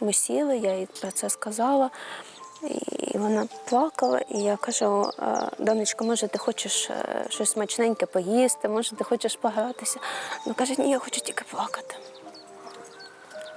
Ми сіли, я їй про це сказала, і вона плакала. І я кажу: «Е, донечко, може, ти хочеш е, щось смачненьке поїсти, може, ти хочеш погратися. Вона каже, ні, я хочу тільки плакати.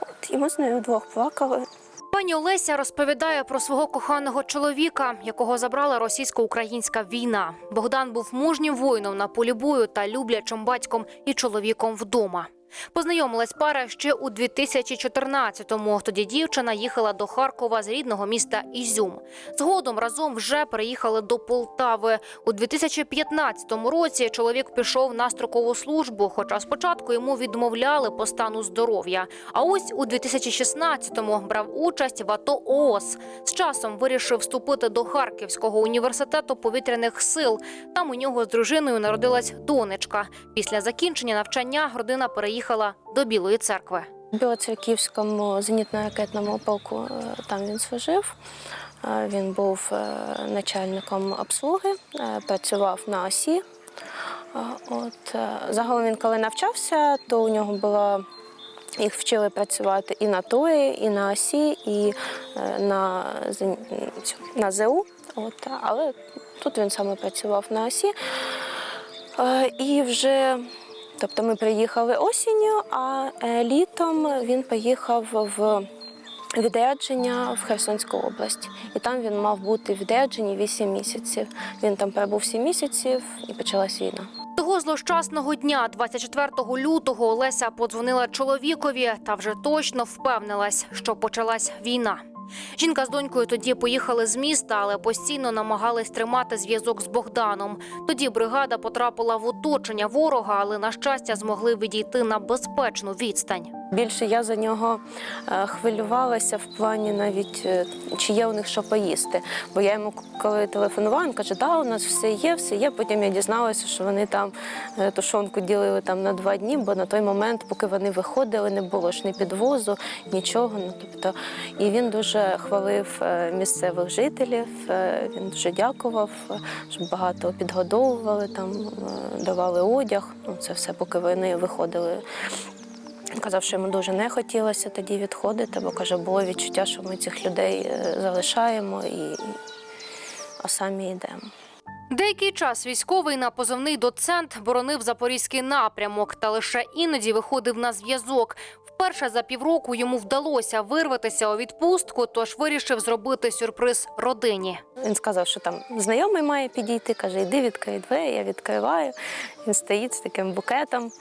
От, і ми з нею вдвох плакали. Пані Олеся розповідає про свого коханого чоловіка, якого забрала російсько-українська війна. Богдан був мужнім воїном на полі бою та люблячим батьком і чоловіком вдома. Познайомилась пара ще у 2014-му. Тоді дівчина їхала до Харкова з рідного міста Ізюм. Згодом разом вже переїхали до Полтави. У 2015 році чоловік пішов на строкову службу, хоча спочатку йому відмовляли по стану здоров'я. А ось у 2016-му брав участь в АТО ООС. З часом вирішив вступити до Харківського університету повітряних сил. Там у нього з дружиною народилась донечка. Після закінчення навчання родина переїхала до Білої церкви. В Білоцерківському зенітно-ракетному полку е, там він служив. Е, Він був е, начальником обслуги, працював на осі. От, загалом він коли навчався, то у нього було. Їх вчили працювати і на ТОї, і на осі, і на, на ЗУ. От, але тут він саме працював на осі. І вже, тобто ми приїхали осінню, а е, літом він поїхав в відрядження в Херсонську область. І там він мав бути в відрядженні 8 місяців. Він там перебув 7 місяців і почалась війна. Того злощасного дня, 24 лютого, Олеся подзвонила чоловікові та вже точно впевнилась, що почалась війна. Жінка з донькою тоді поїхали з міста, але постійно намагались тримати зв'язок з Богданом. Тоді бригада потрапила в оточення ворога, але на щастя змогли відійти на безпечну відстань. Більше я за нього е, хвилювалася в плані навіть, е, чи є у них що поїсти. Бо я йому коли телефонувала, він каже, да, у нас все є, все є. Потім я дізналася, що вони там е, тушонку ділили там на два дні, бо на той момент, поки вони виходили, не було ж ні підвозу, нічого. Ну, тобто, і він дуже хвалив місцевих жителів, він дуже дякував, що багато підгодовували, там, давали одяг. Ну, це все, поки вони виходили Казав, що йому дуже не хотілося тоді відходити, бо каже, було відчуття, що ми цих людей е, залишаємо і, а самі йдемо. Деякий час військовий на позовний доцент боронив запорізький напрямок та лише іноді виходив на зв'язок. Вперше за півроку йому вдалося вирватися у відпустку, тож вирішив зробити сюрприз родині. Він сказав, що там знайомий має підійти, каже, йди відкрий двері, я відкриваю. Він стоїть з таким букетом,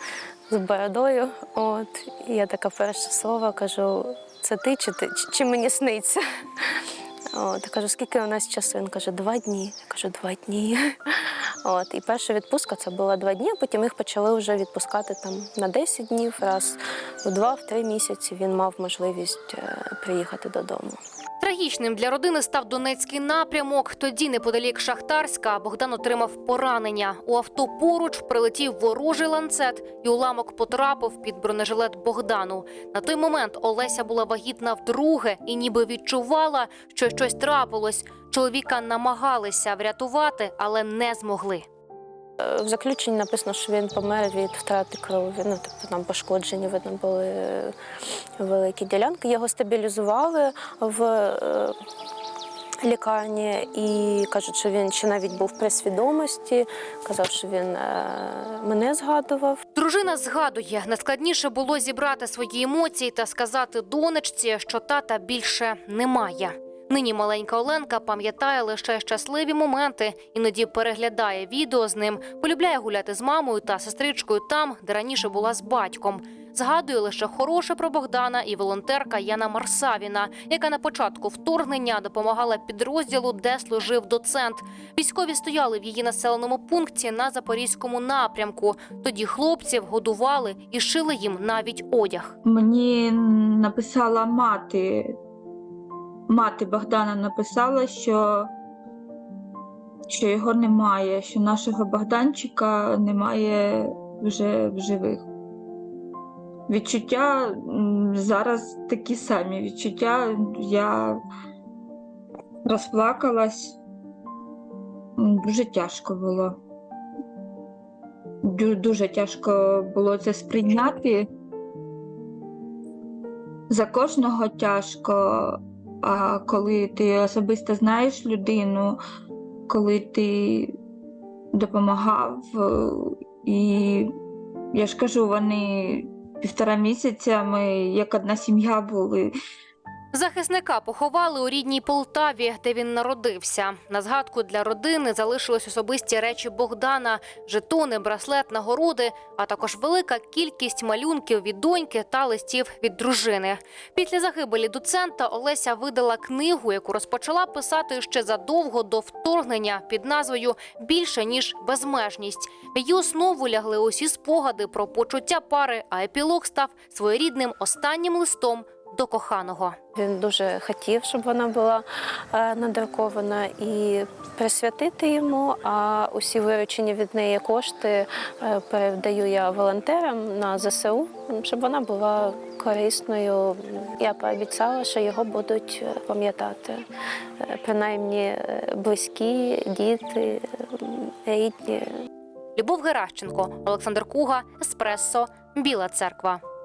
з бородою. От. І я така перше слово кажу: це ти чи ти, чи, мені сниться? От, кажу, скільки у нас часу? Він каже, два дні. Я кажу, два дні. От, і перша відпустка це була два дні, потім їх почали вже відпускати там на 10 днів, раз в два-три місяці він мав можливість е, приїхати додому. Трагічним для родини став Донецький напрямок. Тоді, неподалік Шахтарська, Богдан отримав поранення. У авто поруч прилетів ворожий ланцет, і уламок потрапив під бронежилет Богдану. На той момент Олеся була вагітна вдруге і ніби відчувала, що щось трапилось. Чоловіка намагалися врятувати, але не змогли. Е, В заключенні написано, що він помер від втрати крові. Ну, тобто там пошкоджені, видно, були е, великі ділянки. Його стабілізували в е, лікарні і кажуть, що він ще навіть був при свідомості. Казав, що він мене згадував. Дружина згадує, найскладніше було зібрати свої емоції та сказати донечці, що тата більше немає. Нині маленька Оленка пам'ятає лише щасливі моменти, іноді переглядає відео з ним, полюбляє гуляти з мамою та сестричкою там, де раніше була з батьком. Згадує лише хороше про Богдана і волонтерка Яна Марсавіна, яка на початку вторгнення допомагала підрозділу, де служив доцент. Військові стояли в її населеному пункті на запорізькому напрямку. Тоді хлопців годували і шили їм навіть одяг. Мені написала мати. Мати Богдана написала, що, що його немає, що нашого Богданчика немає вже в живих. Відчуття зараз такі самі відчуття. Я розплакалась. Дуже тяжко було. Дуже тяжко було це сприйняти. за кожного тяжко. А коли ти особисто знаєш людину, коли ти допомагав, е, і я ж кажу, вони півтора місяця ми як одна сім'я були. Захисника поховали у рідній Полтаві, де він народився. На згадку для родини залишились особисті речі Богдана, жетони, браслет, нагороди, а також велика кількість малюнків від доньки та листів від дружини. Після загибелі доцента Олеся видала книгу, яку розпочала писати ще задовго до вторгнення під назвою Більше ніж безмежність. В її основу лягли усі спогади про почуття пари, а епілог став своєрідним останнім листом до коханого. Він дуже хотів, щоб вона була е, надрукована і присвятити йому. А усі виручені від неї кошти е, передаю я волонтерам на ЗСУ, щоб вона була корисною. Я пообіцяла, що його будуть е, пам'ятати. Принаймні близькі, діти, рідні. Любов Геращенко, Олександр Куга, Еспресо, Біла Церква.